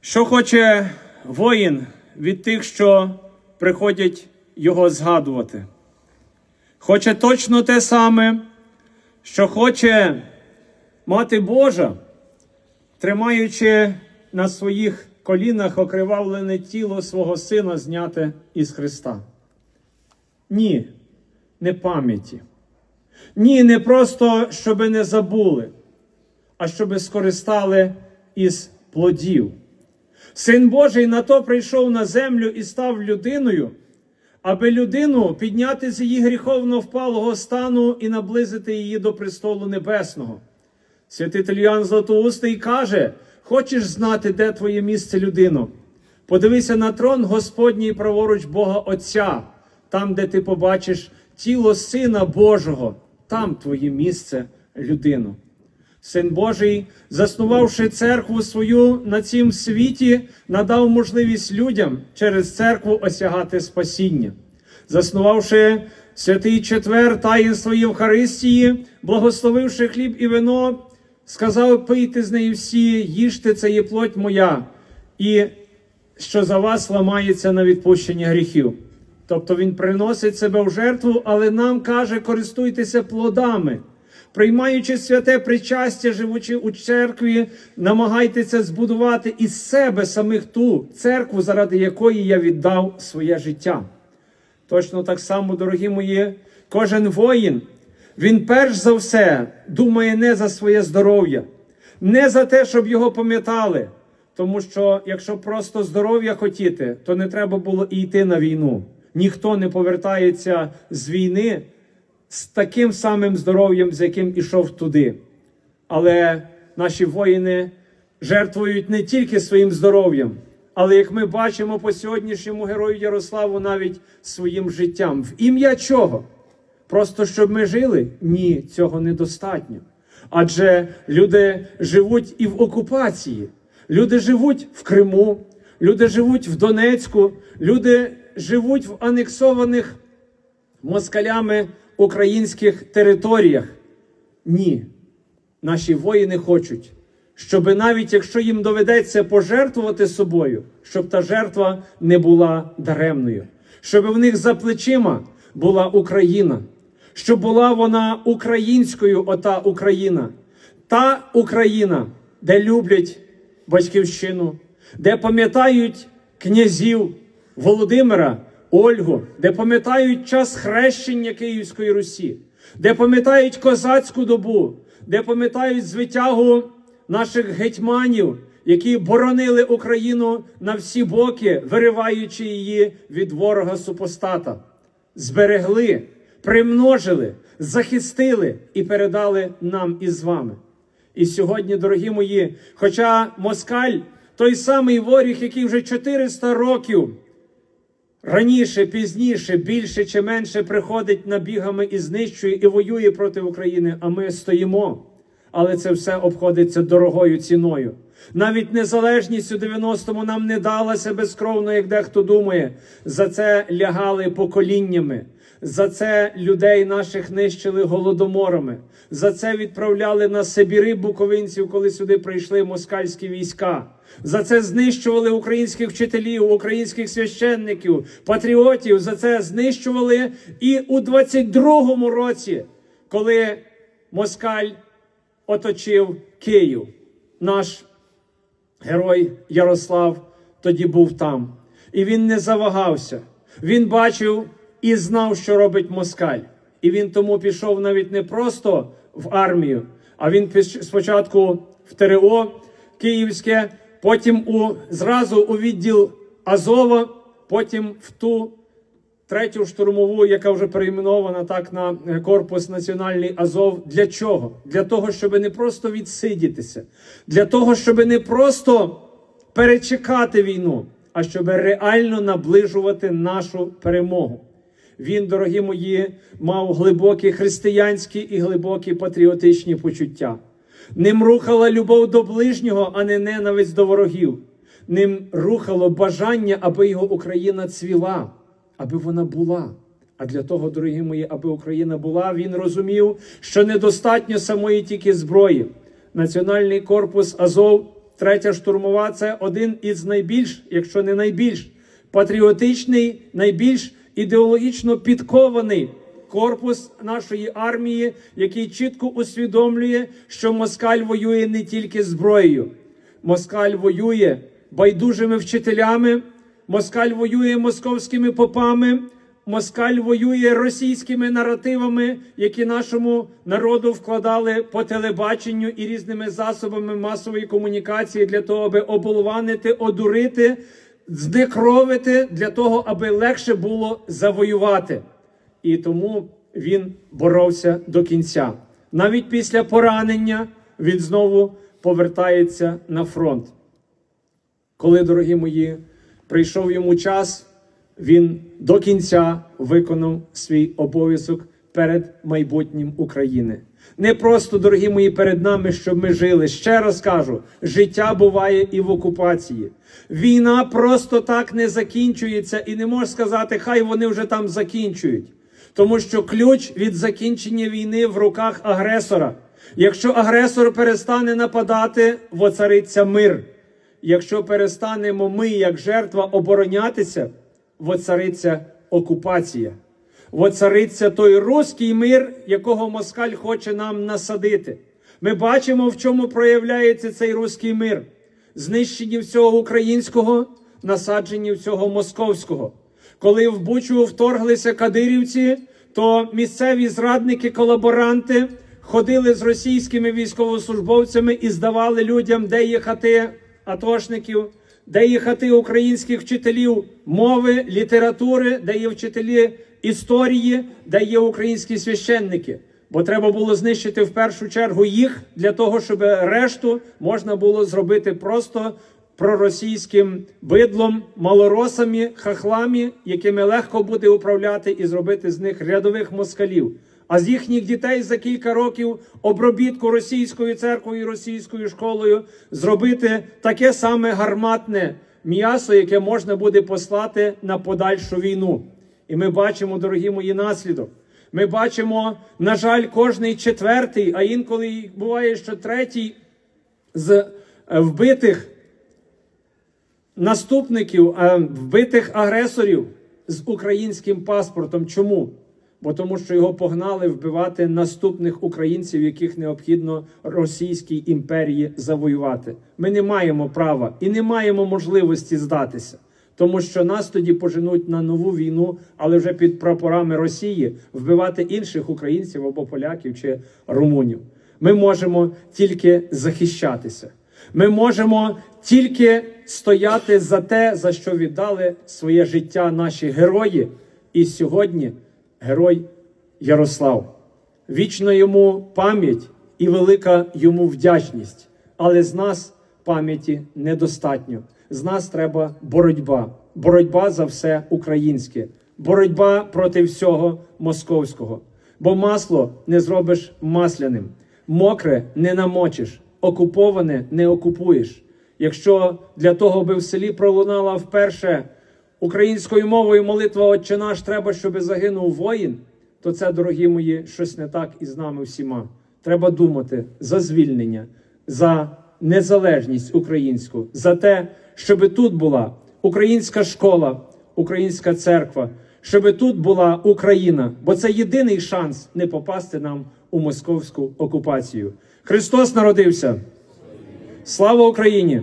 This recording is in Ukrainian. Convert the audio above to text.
Що хоче воїн від тих, що приходять його згадувати? Хоче точно те саме, що хоче мати Божа, тримаючи на своїх колінах окривавлене тіло свого сина зняте із Христа. Ні, не пам'яті. Ні, не просто, щоби не забули, а щоби скористали із плодів. Син Божий на то прийшов на землю і став людиною, аби людину підняти з її гріховно впалого стану і наблизити її до престолу небесного. Святитель Йоанн Златоустий каже: Хочеш знати, де твоє місце, людино? Подивися на трон Господній праворуч Бога Отця, там, де ти побачиш тіло Сина Божого, там твоє місце, людино. Син Божий, заснувавши церкву свою на цім світі, надав можливість людям через церкву осягати спасіння. Заснувавши святий четвер таїнство Євхаристії, благословивши хліб і вино, сказав: пийте з неї всі, їжте, це є плоть моя, і що за вас ламається на відпущення гріхів. Тобто він приносить себе в жертву, але нам каже, користуйтеся плодами. Приймаючи святе причастя, живучи у церкві, намагайтеся збудувати із себе самих ту церкву, заради якої я віддав своє життя. Точно так само, дорогі мої, кожен воїн, він перш за все думає не за своє здоров'я, не за те, щоб його пам'ятали. Тому що, якщо просто здоров'я хотіти, то не треба було і йти на війну. Ніхто не повертається з війни з таким самим здоров'ям, з яким ішов туди. Але наші воїни жертвують не тільки своїм здоров'ям, але як ми бачимо по сьогоднішньому герою Ярославу, навіть своїм життям. В ім'я чого? Просто щоб ми жили? Ні, цього недостатньо. Адже люди живуть і в окупації, люди живуть в Криму, люди живуть в Донецьку, люди живуть в анексованих москалями українських територіях. Ні, наші воїни хочуть, щоб навіть якщо їм доведеться пожертвувати собою, щоб та жертва не була даремною, щоб в них за плечима була Україна, щоб була вона українською, ота Україна, та Україна, де люблять батьківщину, де пам'ятають князів Володимира. Ольгу, де пам'ятають час хрещення Київської Русі, де пам'ятають козацьку добу, де пам'ятають звитягу наших гетьманів, які боронили Україну на всі боки, вириваючи її від ворога супостата, зберегли, примножили, захистили і передали нам із вами. І сьогодні, дорогі мої, хоча москаль той самий воріг, який вже 400 років. Раніше, пізніше, більше чи менше приходить набігами і знищує і воює проти України, а ми стоїмо. Але це все обходиться дорогою ціною. Навіть незалежність у 90-му нам не далася безкровно, як дехто думає. За це лягали поколіннями. За це людей наших нищили голодоморами. За це відправляли на Сибіри буковинців, коли сюди прийшли москальські війська. За це знищували українських вчителів, українських священників, патріотів. За це знищували і у 22-му році, коли москаль оточив Київ. Наш герой Ярослав тоді був там. І він не завагався. Він бачив і знав, що робить москаль. І він тому пішов навіть не просто в армію, а він спочатку в ТРО Київське, потім у, зразу у відділ Азова, потім в ту третю штурмову, яка вже перейменована так на е, корпус Національний Азов. Для чого? Для того, щоб не просто відсидітися, для того, щоб не просто перечекати війну, а щоб реально наближувати нашу перемогу. Він, дорогі мої, мав глибокі християнські і глибокі патріотичні почуття. Ним рухала любов до ближнього, а не ненависть до ворогів. Ним рухало бажання, аби його Україна цвіла, аби вона була. А для того, дорогі мої, аби Україна була, він розумів, що недостатньо самої тільки зброї. Національний корпус Азов третя штурмова це один із найбільш, якщо не найбільш патріотичний, найбільш ідеологічно підкований корпус нашої армії, який чітко усвідомлює, що москаль воює не тільки зброєю, москаль воює байдужими вчителями, москаль воює московськими попами. Москаль воює російськими наративами, які нашому народу вкладали по телебаченню і різними засобами масової комунікації для того, аби оболванити, одурити, знекровити для того, аби легше було завоювати. І тому він боровся до кінця. Навіть після поранення він знову повертається на фронт. Коли, дорогі мої, прийшов йому час, він до кінця виконав свій обов'язок перед майбутнім України. Не просто, дорогі мої, перед нами, щоб ми жили. Ще раз кажу: життя буває і в окупації. Війна просто так не закінчується, і не можна сказати, хай вони вже там закінчують. Тому що ключ від закінчення війни в руках агресора. Якщо агресор перестане нападати, воцариться мир. Якщо перестанемо ми, як жертва, оборонятися, воцариться окупація. Воцариться той руський мир, якого москаль хоче нам насадити. Ми бачимо, в чому проявляється цей руський мир: знищенні всього українського, насадженні всього московського. Коли в Бучу вторглися кадирівці, то місцеві зрадники, колаборанти ходили з російськими військовослужбовцями і здавали людям, де є хати атошників, де є хати українських вчителів мови, літератури, де є вчителі історії, де є українські священники. Бо треба було знищити в першу чергу їх для того, щоб решту можна було зробити просто проросійським бидлом, малоросами, хахлами, якими легко буде управляти і зробити з них рядових москалів. А з їхніх дітей за кілька років обробітку російською церквою і російською школою зробити таке саме гарматне м'ясо, яке можна буде послати на подальшу війну. І ми бачимо, дорогі мої, наслідок. Ми бачимо, на жаль, кожний четвертий, а інколи буває, що третій з е, вбитих наступників, вбитих агресорів з українським паспортом. Чому? Бо тому, що його погнали вбивати наступних українців, яких необхідно Російській імперії завоювати. Ми не маємо права і не маємо можливості здатися, тому що нас тоді поженуть на нову війну, але вже під прапорами Росії вбивати інших українців або поляків чи румунів. Ми можемо тільки захищатися. Ми можемо тільки стояти за те, за що віддали своє життя наші герої. І сьогодні герой Ярослав. Вічна йому пам'ять і велика йому вдячність. Але з нас пам'яті недостатньо. З нас треба боротьба. Боротьба за все українське, боротьба проти всього московського. Бо масло не зробиш масляним, мокре не намочиш, окуповане не окупуєш. Якщо для того, аби в селі пролунала вперше українською мовою молитва Отче наш треба, щоб загинув воїн, то це, дорогі мої, щось не так із нами всіма. Треба думати за звільнення, за незалежність українську, за те, щоб тут була українська школа, українська церква, щоб тут була Україна, бо це єдиний шанс не попасти нам у московську окупацію. Христос народився! Слава Україні!